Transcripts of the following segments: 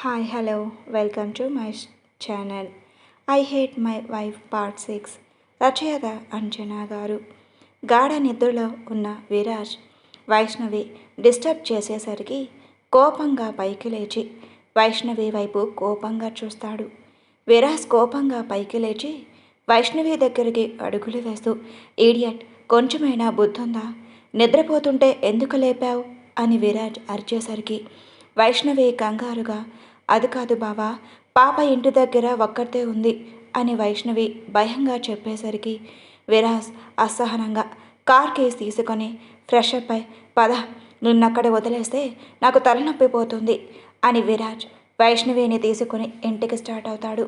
Hi hello welcome to my channel I hate my wife part six రచయిత అంజనా గారు. గాఢ నిద్రలో ఉన్న విరాజ్ వైష్ణవి డిస్టర్బ్ చేసేసరికి కోపంగా పైకి లేచి వైష్ణవి వైపు కోపంగా చూస్తాడు. విరాజ్ కోపంగా పైకి లేచి వైష్ణవి దగ్గరికి అడుగులు వేస్తూ ఈడియట్ కొంచెమైనా బుద్ధుందా? నిద్రపోతుంటే ఎందుకు లేపావు? అని విరాజ్ అరిచేసరికి వైష్ణవి కంగారుగా అది కాదు బావా పాప ఇంటి దగ్గర ఒక్కరితే ఉంది అని వైష్ణవి భయంగా చెప్పేసరికి విరాజ్ అసహనంగా కార్ కేస్ తీసుకొని ఫ్రెష్ అప్ అయి పద నిన్నక్కడ వదిలేస్తే నాకు తలనొప్పి పోతుంది అని విరాజ్ వైష్ణవిని తీసుకుని ఇంటికి స్టార్ట్ అవుతాడు.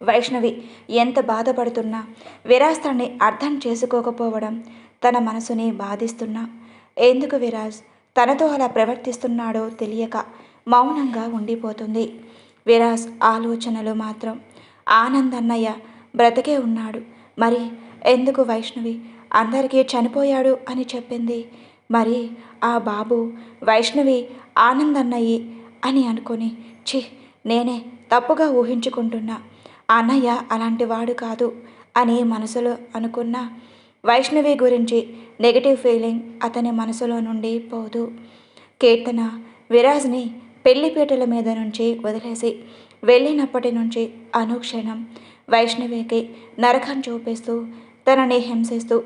వైష్ణవి ఎంత బాధపడుతున్నా విరాజ్ తనని అర్థం చేసుకోకపోవడం తన మనసుని బాధిస్తున్నా. ఎందుకు విరాజ్? తనతో అలా ప్రవర్తిస్తున్నాడో తెలియక మౌనంగా ఉండిపోతుంది. విరాజ్ ఆలోచనలు మాత్రం ఆనందన్నయ్య బ్రతికే ఉన్నాడు. మరి ఎందుకు వైష్ణవి? అందరికీ చనిపోయాడు అని చెప్పింది. మరి ఆ బాబు వైష్ణవి ఆనందన్నయ్యి అని అనుకొని ఛీ నేనే తప్పుగా ఊహించుకుంటున్నా. అన్నయ్య అలాంటి వాడు కాదు అని మనసులో అనుకున్న వైష్ణవి గురించి నెగిటివ్ ఫీలింగ్ అతని మనసులో నుండి పోదు. కీర్తన విరాజ్ని పెళ్ళిపీటల మీద నుంచి వదిలేసి వెళ్ళినప్పటి నుంచి అనుక్షణం వైష్ణవికి నరకం చూపిస్తూ తనని హింసిస్తూ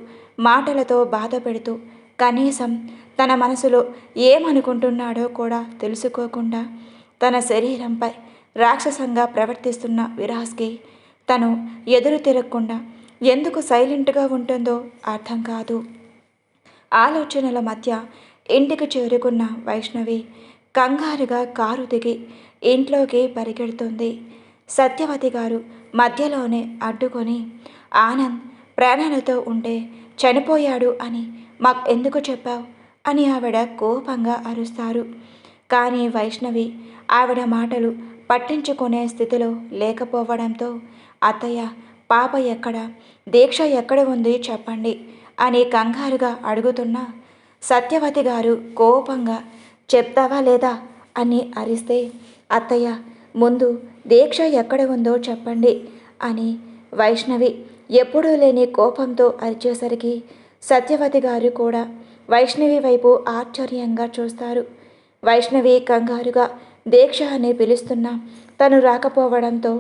మాటలతో బాధ పెడుతూ కనీసం తన మనసులో ఏమనుకుంటున్నాడో కూడా తెలుసుకోకుండా తన శరీరంపై రాక్షసంగా ప్రవర్తిస్తున్న విరాజ్కి తను ఎదురు తిరగకుండా ఎందుకు సైలెంట్గా ఉంటుందో అర్థం కాదు. ఆలోచనల మధ్య ఇంటికి చేరుకున్న వైష్ణవి కంగారుగా కారు దిగి ఇంట్లోకి పరిగెడుతుంది. సత్యవతి గారు మధ్యలోనే అడ్డుకొని ఆనంద్ ప్రాణాలతో ఉంటే చనిపోయాడు అని మాకు ఎందుకు చెప్పావు? అని ఆవిడ కోపంగా అరుస్తారు. కానీ వైష్ణవి ఆవిడ మాటలు పట్టించుకునే స్థితిలో లేకపోవడంతో అత్తయ్య పాప ఎక్కడ? దీక్ష ఎక్కడ ఉంది చెప్పండి అని కంగారుగా అడుగుతున్న సత్యవతి గారు కోపంగా చెప్తావా లేదా అని అరిస్తే అత్తయ్య ముందు దీక్ష ఎక్కడ ఉందో చెప్పండి అని వైష్ణవి ఎప్పుడూ లేని కోపంతో అరిచేసరికి సత్యవతి గారు కూడా వైష్ణవి వైపు ఆశ్చర్యంగా చూస్తారు. వైష్ణవి కంగారుగా దీక్ష అని పిలుస్తున్న తను రాకపోవడంతో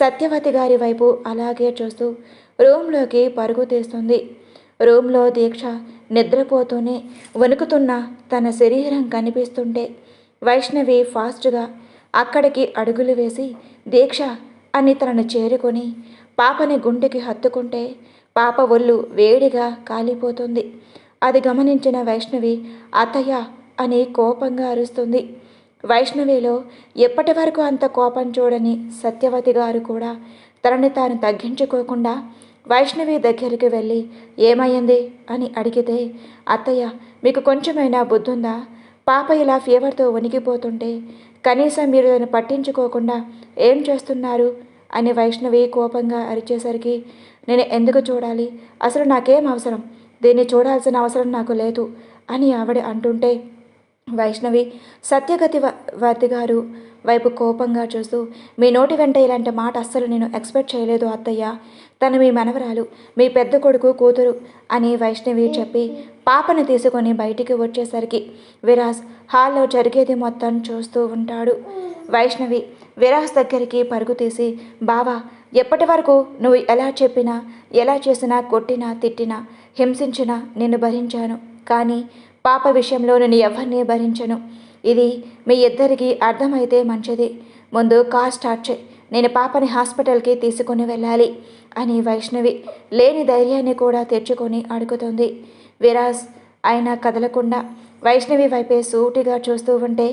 సత్యవతి గారి వైపు అలాగే చూస్తూ రూమ్లోకి పరుగు తీస్తుంది. రూమ్లో దీక్ష నిద్రపోతూనే వణుకుతున్న తన శరీరం కనిపిస్తుంటే వైష్ణవి ఫాస్ట్గా అక్కడికి అడుగులు వేసి దీక్ష అని తనను చేరుకొని పాపని గుండెకి హత్తుకుంటే పాప ఒళ్ళు వేడిగా కాలిపోతుంది. అది గమనించిన వైష్ణవి అతయ్య అని కోపంగా అరుస్తుంది. వైష్ణవిలో ఎప్పటి వరకు అంత కోపం చూడని సత్యవతి గారు కూడా తనని తాను తగ్గించుకోకుండా వైష్ణవి దగ్గరికి వెళ్ళి ఏమైంది అని అడిగితే అత్తయ్య మీకు కొంచెమైనా బుద్ధుందా? పాప ఇలా ఫీవర్తో వణికిపోతుంటే కనీసం మీరు దాన్ని పట్టించుకోకుండా ఏం చేస్తున్నారు? అని వైష్ణవి కోపంగా అరిచేసరికి నేను ఎందుకు చూడాలి? అసలు నాకేం అవసరం? దీన్ని చూడాల్సిన అవసరం నాకు లేదు అని ఆవిడ అంటుంటే వైష్ణవి సత్యగతి వర్తి గారు వైపు కోపంగా చూస్తూ మీ నోటి వెంట ఇలాంటి మాట అస్సలు నేను ఎక్స్పెక్ట్ చేయలేదు అత్తయ్య. తను మీ మనవరాలు మీ పెద్ద కొడుకు కూతురు అని వైష్ణవి చెప్పి పాపను తీసుకొని బయటికి వచ్చేసరికి విరాజ్ హాల్లో జరిగేది మొత్తం చూస్తూ ఉంటాడు. వైష్ణవి విరాజ్ దగ్గరికి పరుగు తీసి బావా ఎప్పటి వరకు నువ్వు ఎలా చెప్పినా ఎలా చేసినా కొట్టినా తిట్టినా హింసించినా నిన్ను భరించాను. కానీ పాప విషయంలో నేను ఎవరిని భరించను. ఇది మీ ఇద్దరికి అర్థమైతే మంచిది. ముందు కార్ స్టార్ట్ చేయి. నేను పాపని హాస్పిటల్కి తీసుకుని వెళ్ళాలి. అని వైష్ణవి లేని ధైర్యాన్ని కూడా తెచ్చుకొని అడుగుతుంది. విరాజ్ ఆయన కదలకుండా వైష్ణవి వైపే సూటిగా చూస్తూ ఉంటే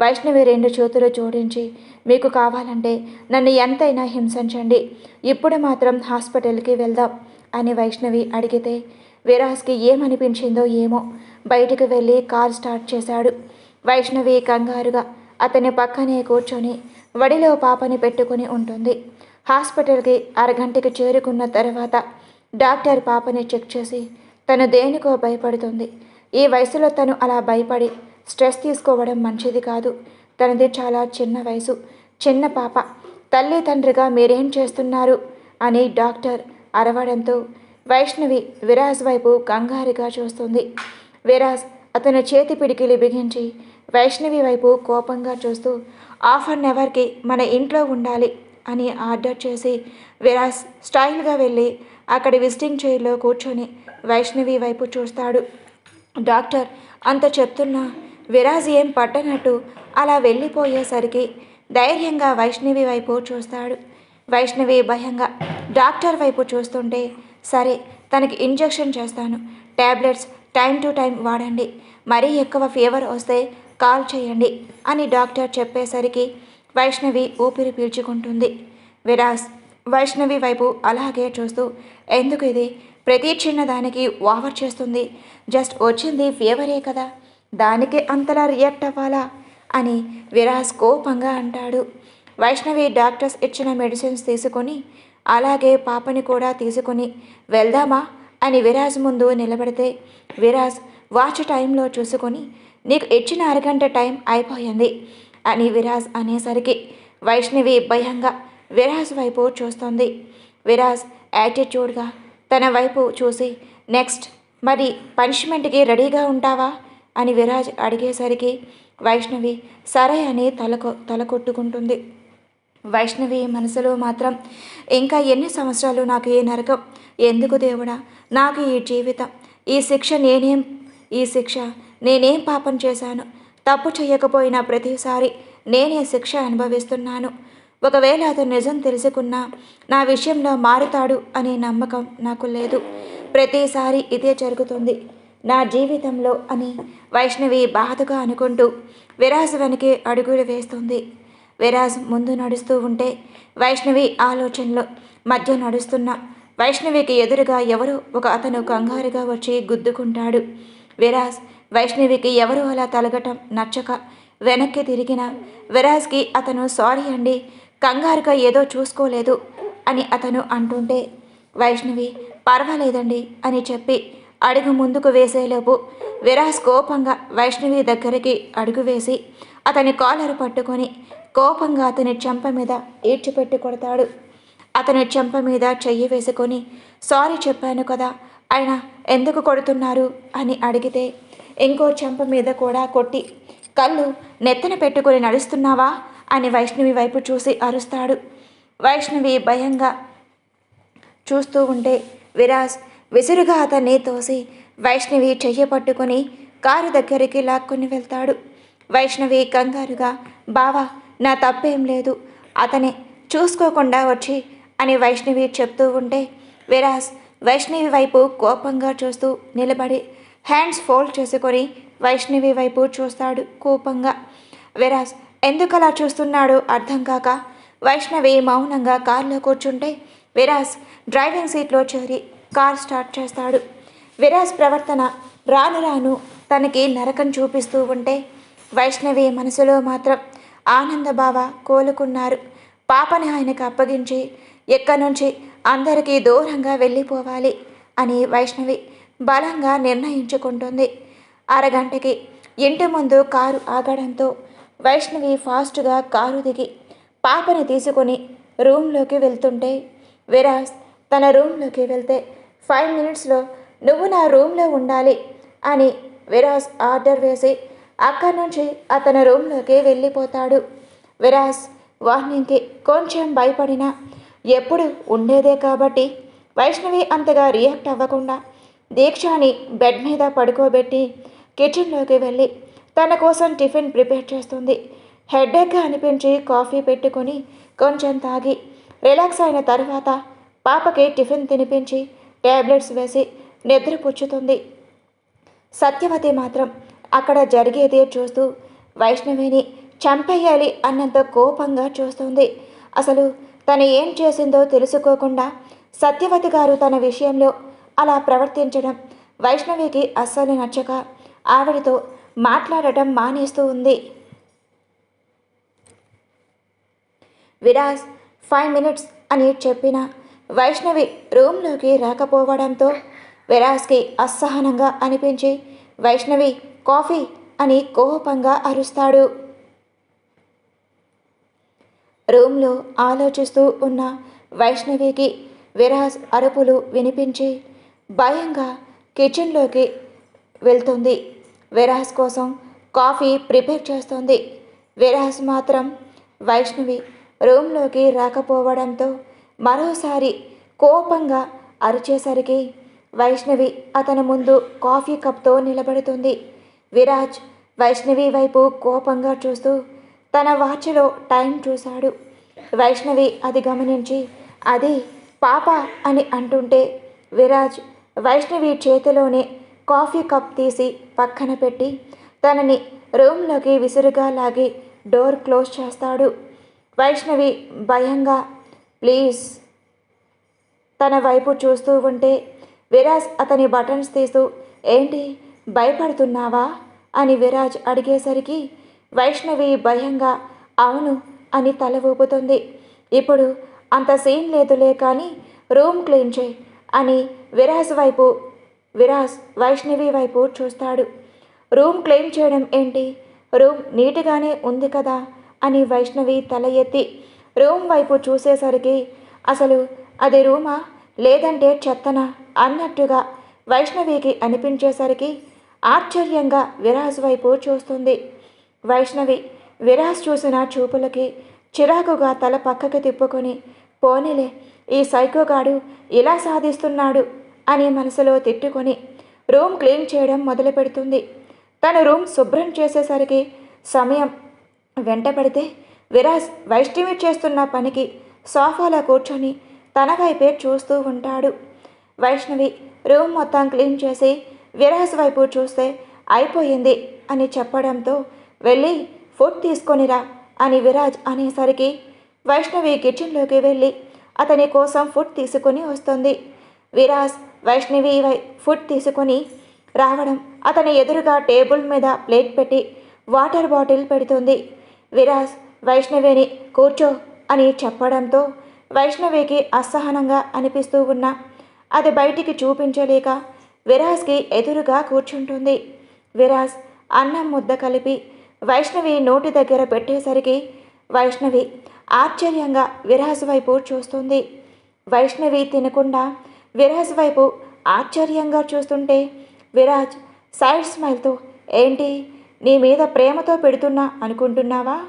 వైష్ణవి రెండు చేతులు జోడించి మీకు కావాలంటే నన్ను ఎంతైనా హింసించండి. ఇప్పుడు మాత్రం హాస్పిటల్కి వెళ్దాం అని వైష్ణవి అడిగితే విరాజ్కి ఏమనిపించిందో ఏమో బయటకు వెళ్ళి కార్ స్టార్ట్ చేశాడు. వైష్ణవి కంగారుగా అతని పక్కనే కూర్చొని వడిలో పాపని పెట్టుకుని ఉంటుంది. హాస్పిటల్కి అరగంటకి చేరుకున్న తర్వాత డాక్టర్ పాపని చెక్ చేసి తను దేనికో భయపడుతుంది. ఈ వయసులో తను అలా భయపడి స్ట్రెస్ తీసుకోవడం మంచిది కాదు. తనది చాలా చిన్న వయసు. చిన్న పాప. తల్లి తండ్రిగా మీరేం చేస్తున్నారు? అని డాక్టర్ అరవడంతో వైష్ణవి విరాజ్ వైపు కంగారుగా చూస్తుంది. విరాజ్ అతని చేతి పిడికిలి బిగించి వైష్ణవి వైపు కోపంగా చూస్తూ హాఫ్ అన్ అవర్కి మన ఇంట్లో ఉండాలి. అని ఆర్డర్ చేసి విరాజ్ స్టైల్గా వెళ్ళి అక్కడ విజిటింగ్ చైర్లో కూర్చొని వైష్ణవి వైపు చూస్తాడు. డాక్టర్ అంత చెప్తున్నా విరాజ్ ఏం పట్టనట్టు అలా వెళ్ళిపోయేసరికి ధైర్యంగా వైష్ణవి వైపు చూస్తాడు. వైష్ణవి భయంగా డాక్టర్ వైపు చూస్తుంటే సరే తనకి ఇంజెక్షన్ చేస్తాను. ట్యాబ్లెట్స్ టైం టు టైం వాడండి. మరీ ఎక్కువ ఫీవర్ వస్తే కాల్ చేయండి అని డాక్టర్ చెప్పేసరికి వైష్ణవి ఊపిరి పీల్చుకుంటుంది. విరాస్ వైష్ణవి వైపు అలాగే చూస్తూ ఎందుకు ఇది? ప్రతి చిన్నదానికి ఓవర్ చేస్తుంది. జస్ట్ వచ్చింది ఫీవరే కదా. దానికి అంతలా రియాక్ట్ అవ్వాలా? అని విరాస్ కోపంగా అంటాడు. వైష్ణవి డాక్టర్స్ ఇచ్చిన మెడిసిన్స్ తీసుకొని అలాగే పాపని కూడా తీసుకొని వెళ్దామా? అని విరాజ్ ముందు నిలబడితే విరాజ్ వాచ్ టైంలో చూసుకొని నీకు ఇచ్చిన అరగంట టైం అయిపోయింది. అని విరాజ్ అనేసరికి వైష్ణవి భయంగా విరాజ్ వైపు చూస్తుంది. విరాజ్ యాటిట్యూడ్గా తన వైపు చూసి నెక్స్ట్ మరి పనిష్మెంట్కి రెడీగా ఉంటావా? అని విరాజ్ అడిగేసరికి వైష్ణవి సరే అని తలకు తల కొట్టుకుంటుంది వైష్ణవి మనసులో మాత్రం ఇంకా ఎన్ని సంవత్సరాలు నాకు ఈ నరకం? ఎందుకు దేవుడా? నాకు ఈ జీవితం ఈ శిక్ష నేనేం ఈ శిక్ష నేనేం పాపం చేశాను? తప్పు చేయకపోయినా ప్రతిసారి నేనే శిక్ష అనుభవిస్తున్నాను. ఒకవేళ అతను నిజం తెలుసుకున్నా నా విషయంలో మారుతాడు అనే నమ్మకం నాకు లేదు. ప్రతిసారి ఇదే జరుగుతుంది. నా జీవితంలో అని వైష్ణవి బాధగా అనుకుంటూ విరాజ్ వెనకే అడుగులు వేస్తుంది. విరాజ్ ముందు నడుస్తూ ఉంటే వైష్ణవి ఆలోచనలో మధ్య నడుస్తున్న. వైష్ణవికి ఎదురుగా ఎవరో ఒక అతను కంగారుగా వచ్చి గుద్దుకుంటాడు. విరాజ్ వైష్ణవికి ఎవరు అలా తలగటం నచ్చక వెనక్కి తిరిగిన విరాజ్కి అతను సారీ అండి కంగారుగా ఏదో చూసుకోలేదు అని అతను అంటుంటే వైష్ణవి పర్వాలేదండి అని చెప్పి అడుగు ముందుకు వేసేలోపు విరాజ్ కోపంగా వైష్ణవి దగ్గరికి అడుగు వేసి అతని కాలరు పట్టుకొని కోపంగా అతని చెంప మీద ఈడ్చిపెట్టి కొడతాడు. అతని చెంప మీద చెయ్యి వేసుకొని సారీ చెప్పాను కదా ఆయన ఎందుకు కొడుతున్నారు అని అడిగితే ఇంకో చెంప మీద కూడా కొట్టి కళ్ళు నెత్తన పెట్టుకొని నడుస్తున్నావా? అని వైష్ణవి వైపు చూసి అరుస్తాడు. వైష్ణవి భయంగా చూస్తూ ఉంటే విరాజ్ విసురుగా అతన్ని తోసి వైష్ణవి చెయ్యి పట్టుకొని కారు దగ్గరికి లాక్కొని వెళ్తాడు. వైష్ణవి కంగారుగా బావా నా తప్పేం లేదు. అతనే చూసుకోకుండా వచ్చి అని వైష్ణవి చెప్తూ ఉంటే విరాజ్ వైష్ణవి వైపు కోపంగా చూస్తూ నిలబడి హ్యాండ్స్ ఫోల్డ్ చేసుకొని వైష్ణవి వైపు చూస్తాడు కోపంగా. విరాజ్ ఎందుకలా చూస్తున్నాడో అర్థం కాక? వైష్ణవి మౌనంగా కారులో కూర్చుంటే విరాజ్ డ్రైవింగ్ సీట్లో చేరి కార్ స్టార్ట్ చేస్తాడు. విరాజ్ ప్రవర్తన రాను రాను తనకి నరకం చూపిస్తూ ఉంటే వైష్ణవి మనసులో మాత్రం ఆనందబావ కోలుకున్నారు. పాపని ఆయనకు అప్పగించి ఎక్కడి నుంచి అందరికీ దూరంగా వెళ్ళిపోవాలి అని వైష్ణవి బలంగా నిర్ణయించుకుంటుంది. అరగంటకి ఇంటి ముందు కారు ఆగడంతో వైష్ణవి ఫాస్ట్గా కారు దిగి పాపని తీసుకొని రూమ్లోకి వెళ్తుంటే విరాజ్ తన రూమ్లోకి వెళ్తే ఫైవ్ మినిట్స్లో నువ్వు నా రూమ్లో ఉండాలి అని విరాజ్ ఆర్డర్ వేసి అక్కడి నుంచి అతని రూమ్లోకి వెళ్ళిపోతాడు. విరాజ్ వార్నింగ్కి కొంచెం భయపడినా ఎప్పుడు ఉండేదే కాబట్టి వైష్ణవి అంతగా రియాక్ట్ అవ్వకుండా దీక్షాని బెడ్ మీద పడుకోబెట్టి కిచెన్లోకి వెళ్ళి తన కోసం టిఫిన్ ప్రిపేర్ చేస్తుంది. హెడ్ఏక్గా అనిపించి కాఫీ పెట్టుకొని కొంచెం తాగి రిలాక్స్ అయిన తర్వాత పాపకి టిఫిన్ తినిపించి ట్యాబ్లెట్స్ వేసి నిద్రపుచ్చుతుంది సత్యవతి మాత్రం అక్కడ జరిగేదే చూస్తూ వైష్ణవిని చంపేయాలి అన్నంత కోపంగా చూస్తుంది. అసలు తను ఏం చేసిందో తెలుసుకోకుండా సత్యవతి గారు తన విషయంలో అలా ప్రవర్తించడం వైష్ణవికి అస్సలు నచ్చక ఆవిడతో మాట్లాడటం మానేస్తూ ఉంది. విరాజ్ ఫైవ్ మినిట్స్ అని చెప్పిన వైష్ణవి రూమ్లోకి రాకపోవడంతో విరాజ్కి అసహనంగా అనిపించి వైష్ణవి కాఫీ అని కోపంగా అరుస్తాడు. రూమ్లో ఆలోచిస్తూ ఉన్న వైష్ణవికి విరాజ్ అరుపులు వినిపించి భయంగా కిచెన్లోకి వెళ్తుంది. విరాస్ కోసం కాఫీ ప్రిపేర్ చేస్తుంది. విరాస్ మాత్రం వైష్ణవి రూమ్లోకి రాకపోవడంతో మరోసారి కోపంగా అరిచేసరికి వైష్ణవి అతని ముందు కాఫీ కప్తో నిలబడుతుంది. విరాజ్ వైష్ణవి వైపు కోపంగా చూస్తూ తన వాచ్లో టైం చూశాడు. వైష్ణవి అది గమనించి అది పాప అని అంటుంటే విరాజ్ వైష్ణవి చేతిలోనే కాఫీ కప్ తీసి పక్కన పెట్టి తనని రూమ్లోకి విసురుగా లాగి డోర్ క్లోజ్ చేస్తాడు. వైష్ణవి భయంగా ప్లీజ్. తన వైపు చూస్తూ ఉంటే విరాజ్ అతని బటన్స్ తీస్తూ ఏంటి భయపడుతున్నావా? అని విరాజ్ అడిగేసరికి వైష్ణవి భయంగా అవును అని తల ఊపుతుంది. ఇప్పుడు అంత సీన్ లేదులే కానీ రూమ్ క్లీన్ చేయి అని విరాస్ వైపు విరాస్ వైష్ణవి వైపు చూస్తాడు. రూమ్ క్లెయిమ్ చేయడం ఏంటి? రూమ్ నీట్గానే ఉంది కదా? అని వైష్ణవి తల ఎత్తి రూమ్ వైపు చూసేసరికి అసలు అది రూమా? లేదంటే చెత్తనా? అన్నట్టుగా వైష్ణవికి అనిపించేసరికి ఆశ్చర్యంగా విరాజ్ వైపు చూస్తుంది. వైష్ణవి విరాజ్ చూసిన చూపులకి చిరాకుగా తల పక్కకి తిప్పుకొని పోనీలే ఈ సైకోగాడు ఇలా సాధిస్తున్నాడు అని మనసులో తిట్టుకొని రూమ్ క్లీన్ చేయడం మొదలు పెడుతుంది. తను రూమ్ శుభ్రం చేసేసరికి సమయం వెంట పడితే విరాజ్ వైష్ణవి చేస్తున్న పనికి సోఫాలో కూర్చొని తన వైపే చూస్తూ ఉంటాడు. వైష్ణవి రూమ్ మొత్తం క్లీన్ చేసి విరాజ్ వైపు చూస్తే అయిపోయింది అని చెప్పడంతో వెళ్ళి ఫుడ్ తీసుకొనిరా అని విరాజ్ అనేసరికి వైష్ణవి కిచెన్లోకి వెళ్ళి అతని కోసం ఫుడ్ తీసుకొని వస్తుంది. విరాజ్ వైష్ణవి వై ఫుడ్ తీసుకొని రావడం అతని ఎదురుగా టేబుల్ మీద ప్లేట్ పెట్టి వాటర్ బాటిల్ పెడుతుంది. విరాజ్ వైష్ణవిని కూర్చో అని చెప్పడంతో వైష్ణవికి అసహనంగా అనిపిస్తూ ఉన్నా అది బయటికి చూపించలేక విరాజ్కి ఎదురుగా కూర్చుంటుంది. విరాజ్ అన్నం ముద్ద కలిపి వైష్ణవి నోటి దగ్గర పెట్టేసరికి వైష్ణవి ఆశ్చర్యంగా విరహస్ వైపు చూస్తుంది. వైష్ణవి తినకుండా విరహస్ వైపు ఆశ్చర్యంగా చూస్తుంటే విరాజ్ సైడ్ స్మైల్తో ఏంటి నీ మీద ప్రేమతో పెడుతున్నా అనుకుంటున్నావా?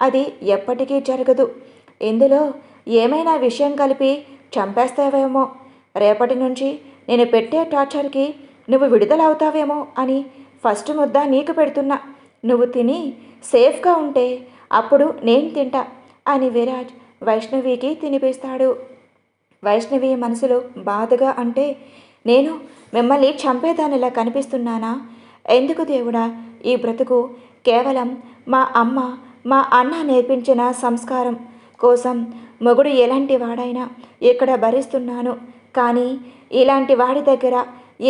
అది ఎప్పటికీ జరగదు. ఇందులో ఏమైనా విషయం కలిపి చంపేస్తావేమో? రేపటి నుంచి నేను పెట్టే టార్చర్కి నువ్వు విడుదలవుతావేమో అని ఫస్ట్ ముద్ద నీకు పెడుతున్నా. నువ్వు తిని సేఫ్గా ఉంటే అప్పుడు నేను తింటా. అని విరాజ్ వైష్ణవికి తినిపిస్తాడు. వైష్ణవి మనసులో బాధగా అంటే నేను మిమ్మల్ని చంపేదానిలా కనిపిస్తున్నానా? ఎందుకు దేవుడా? ఈ బ్రతుకు కేవలం మా అమ్మ మా అన్న నేర్పించిన సంస్కారం కోసం మొగుడు ఎలాంటి వాడైనా ఇక్కడ భరిస్తున్నాను. కానీ ఇలాంటి వాడి దగ్గర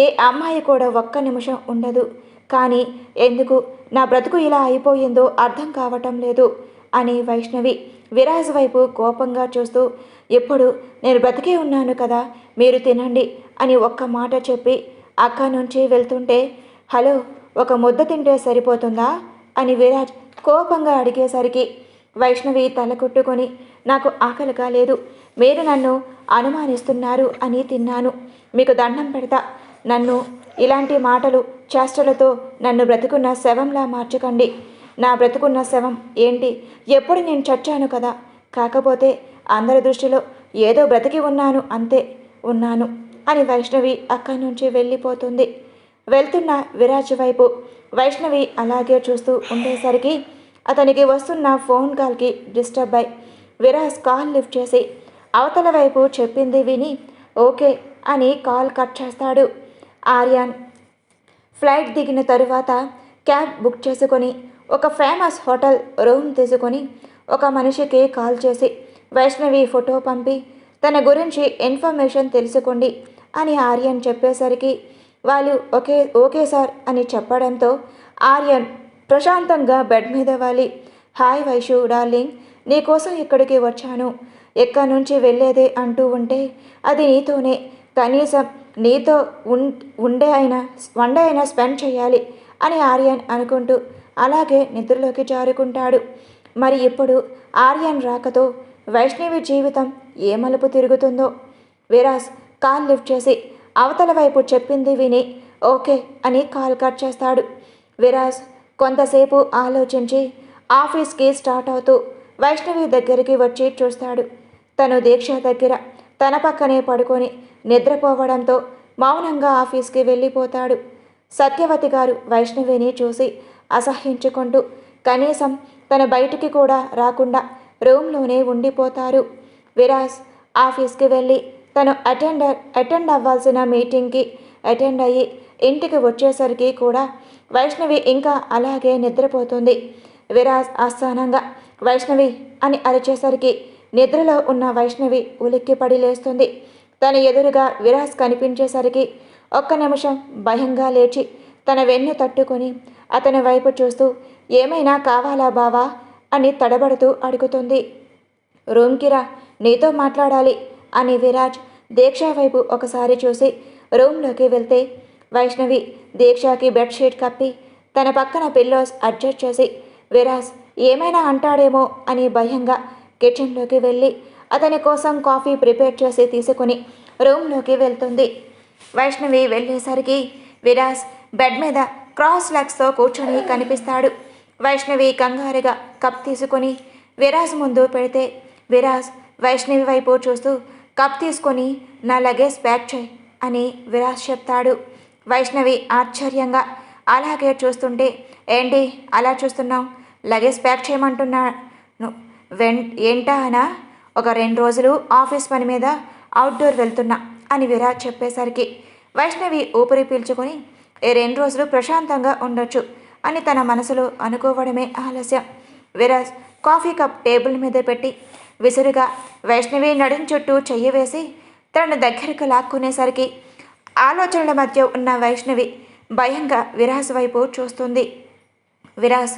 ఏ అమ్మాయి కూడా ఒక్క నిమిషం ఉండదు. కానీ ఎందుకు? నా బ్రతుకు ఇలా అయిపోయిందో అర్థం కావటం లేదు. అని వైష్ణవి విరాజ్ వైపు కోపంగా చూస్తూ ఎప్పుడు నేను బ్రతికే ఉన్నాను కదా మీరు తినండి అని ఒక్క మాట చెప్పి అక్క నుంచి వెళ్తుంటే హలో ఒక ముద్ద తింటే సరిపోతుందా? అని విరాజ్ కోపంగా అడిగేసరికి వైష్ణవి తల కొట్టుకొని నాకు ఆకలి కాలేదు మీరు నన్ను అనుమానిస్తున్నారు అని తిన్నాను మీకు దండం పెడతా నన్ను ఇలాంటి మాటలు చేష్టలతో నన్ను బ్రతుకున్న శవంలా మార్చకండి నా బ్రతుకున్న శవం ఏంటి? ఎప్పుడు నేను చచ్చాను కదా? కాకపోతే అందరి దృష్టిలో ఏదో బ్రతికి ఉన్నాను అంతే ఉన్నాను అని వైష్ణవి అక్కడి నుంచి వెళ్ళిపోతుంది. వెళ్తున్న విరాజ్ వైపు వైష్ణవి అలాగే చూస్తూ ఉండేసరికి అతనికి వస్తున్న ఫోన్ కాల్కి డిస్టర్బ్ అయి విరాజ్ కాల్ లిఫ్ట్ చేసి అవతల వైపు చెప్పింది విని ఓకే అని కాల్ కట్ చేస్తాడు ఆర్యాన్. ఫ్లైట్ దిగిన తరువాత క్యాబ్ బుక్ చేసుకొని ఒక ఫేమస్ హోటల్ రూమ్ తీసుకొని ఒక మనిషికి కాల్ చేసి వైష్ణవి ఫోటో పంపి తన గురించి ఇన్ఫర్మేషన్ తెలుసుకోండి అని ఆర్యన్ చెప్పేసరికి వాళ్ళు ఓకే ఓకే సార్ అని చెప్పడంతో ఆర్యన్ ప్రశాంతంగా బెడ్ మీద వాలి. హాయ్ వైషు డార్లింగ్ నీకోసం ఇక్కడికి వచ్చాను. ఎక్కడి నుంచి వెళ్ళేదే? అంటూ ఉంటే అది నీతోనే. కనీసం నీతో ఉండే అయినా వన్ డే అయినా స్పెండ్ చేయాలి అని ఆర్యన్ అనుకుంటూ అలాగే నిద్రలోకి జారుకుంటాడు. మరి ఇప్పుడు ఆర్యన్ రాకతో వైష్ణవి జీవితం ఏ మలుపు తిరుగుతుందో? విరాజ్ కాల్ లిఫ్ట్ చేసి అవతల వైపు చెప్పింది విని ఓకే అని కాల్ కట్ చేస్తాడు. విరాజ్ కొంతసేపు ఆలోచించి ఆఫీస్కి స్టార్ట్ అవుతూ వైష్ణవి దగ్గరికి వచ్చి చూస్తాడు. తను దీక్ష దగ్గర తన పక్కనే పడుకొని నిద్రపోవడంతో మౌనంగా ఆఫీస్కి వెళ్ళిపోతాడు. సత్యవతి గారు వైష్ణవిని చూసి అసహ్యించుకుంటూ కనీసం తన బయటికి కూడా రాకుండా రూమ్లోనే ఉండిపోతారు. విరాజ్ ఆఫీస్కి వెళ్ళి తను అటెండ్ అటెండ్ అవ్వాల్సిన మీటింగ్కి అటెండ్ అయ్యి ఇంటికి వచ్చేసరికి కూడా వైష్ణవి ఇంకా అలాగే నిద్రపోతుంది. విరాజ్ ఆస్థానంగా వైష్ణవి అని అరిచేసరికి నిద్రలో ఉన్న వైష్ణవి ఉలిక్కిపడి లేస్తుంది. తన ఎదురుగా విరాజ్ కనిపించేసరికి ఒక్క నిమిషం భయంగా లేచి తన వెన్ను తట్టుకొని అతని వైపు చూస్తూ ఏమైనా కావాలా బావా? అని తడబడుతూ అడుగుతుంది. రూమ్కి రా నీతో మాట్లాడాలి అని విరాజ్ దీక్ష వైపు ఒకసారి చూసి రూమ్లోకి వెళ్తే వైష్ణవి దీక్షకి బెడ్షీట్ కప్పి తన పక్కన పిల్లోస్ అడ్జస్ట్ చేసి విరాజ్ ఏమైనా అంటాడేమో? అని భయంగా కిచెన్లోకి వెళ్ళి అతని కోసం కాఫీ ప్రిపేర్ చేసి తీసుకుని రూమ్లోకి వెళ్తుంది. వైష్ణవి వెళ్ళేసరికి విరాజ్ బెడ్ మీద క్రాస్ లెగ్స్తో కూర్చొని కనిపిస్తాడు. వైష్ణవి కంగారుగా కప్ తీసుకొని విరాజ్ ముందు పెడితే విరాజ్ వైష్ణవి వైపు చూస్తూ కప్ తీసుకొని నా లగేజ్ ప్యాక్ చేయి అని విరాజ్ చెప్తాడు. వైష్ణవి ఆశ్చర్యంగా అలాగే చూస్తుంటే ఏంటి అలా చూస్తున్నావు? Luggage pack చేయమంటున్నాను. వెన్ ఏంటా అనా? ఒక రెండు రోజులు ఆఫీస్ పని మీద అవుట్డోర్ వెళ్తున్నా అని విరాజ్ చెప్పేసరికి వైష్ణవి ఊపిరి పీల్చుకొని రెండు రోజులు ప్రశాంతంగా ఉండొచ్చు అని తన మనసులో అనుకోవడమే ఆలస్యం. విరాజ్ కాఫీ కప్ టేబుల్ మీద పెట్టి విసురుగా వైష్ణవి నడుం చుట్టూ చెయ్యి వేసి తనను దగ్గరకు లాక్కునేసరికి ఆలోచనల మధ్య ఉన్న వైష్ణవి భయంగా విరాజ్ వైపు చూస్తుంది. విరాజ్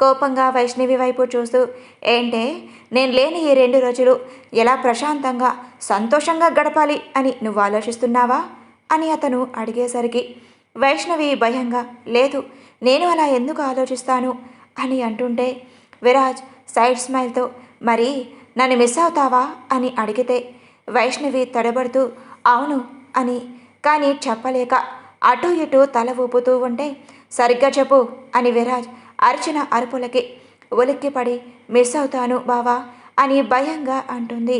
కోపంగా వైష్ణవి వైపు చూస్తూ ఏంటే నేను లేని ఈ రెండు రోజులు ఎలా ప్రశాంతంగా సంతోషంగా గడపాలి అని నువ్వు ఆలోచిస్తున్నావా? అని అతను అడిగేసరికి వైష్ణవి భయంగా లేదు నేను అలా ఎందుకు ఆలోచిస్తాను? అని అంటుంటే విరాజ్ సైడ్ స్మైల్తో మరి నన్ను మిస్ అవుతావా? అని అడిగితే వైష్ణవి తడబడుతూ అవును అని. కానీ చెప్పలేక అటు ఇటు తల ఊపుతూ ఉంటే సరిగ్గా చెప్పు అని విరాజ్ అర్చన అరుపులకి ఉలిక్కిపడి మిస్ అవుతాను బావా అని భయంగా అంటుంది.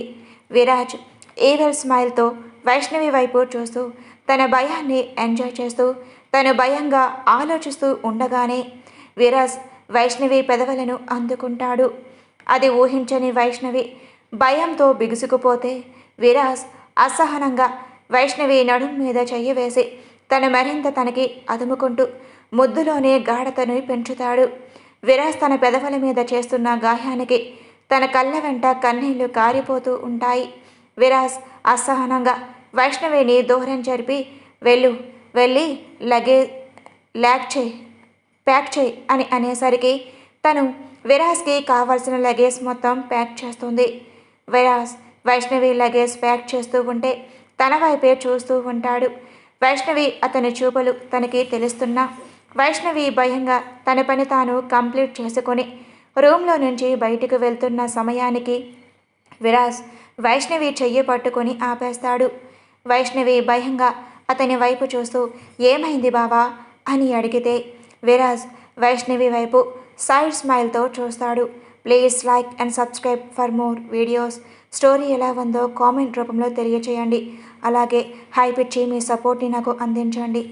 విరాజ్ ఈవెల్ స్మైల్తో వైష్ణవి వైపు చూస్తూ తన భయాన్ని ఎంజాయ్ చేస్తూ తను భయంగా ఆలోచిస్తూ ఉండగానే విరాజ్ వైష్ణవి పెదవులను అందుకుంటాడు. అది ఊహించని వైష్ణవి భయంతో బిగుసుకుపోతే విరాజ్ అసహనంగా వైష్ణవి నడుం మీద చెయ్యి వేసి తను మరింత తనకి అదుముకుంటూ ముద్దులోనే గాఢతను పెంచుతాడు. విరాజ్ తన పెదవుల మీద చేస్తున్న గాయానికి తన కళ్ళ వెంట కన్నీళ్ళు కారిపోతూ ఉంటాయి. విరాజ్ అసహనంగా వైష్ణవిని దూరం జరిపి వెళ్ళు వెళ్ళి లగే ల్యాక్ చేయి ప్యాక్ చేయి అని అనేసరికి తను విరాజ్కి కావాల్సిన లగేజ్ మొత్తం ప్యాక్ చేస్తుంది. విరాజ్ వైష్ణవి లగేజ్ ప్యాక్ చేస్తూ ఉంటే తన వైపే చూస్తూ ఉంటాడు. వైష్ణవి అతని చూపులు తనకి తెలుస్తున్నా వైష్ణవి భయంగా తన పని తాను కంప్లీట్ చేసుకొని రూమ్లో నుంచి బయటకు వెళ్తున్న సమయానికి విరాజ్ వైష్ణవి చెయ్యి పట్టుకొని ఆపేస్తాడు. వైష్ణవి భయంగా అతని వైపు చూస్తూ ఏమైంది బావా? అని అడిగితే విరాజ్ వైష్ణవి వైపు సైడ్ స్మైల్తో చూస్తాడు. Please like and subscribe for more videos. Story ఎలా ఉందో కామెంట్ రూపంలో తెలియచేయండి. అలాగే హైప్ ఇచ్చి మీ సపోర్ట్ని నాకు అందించండి.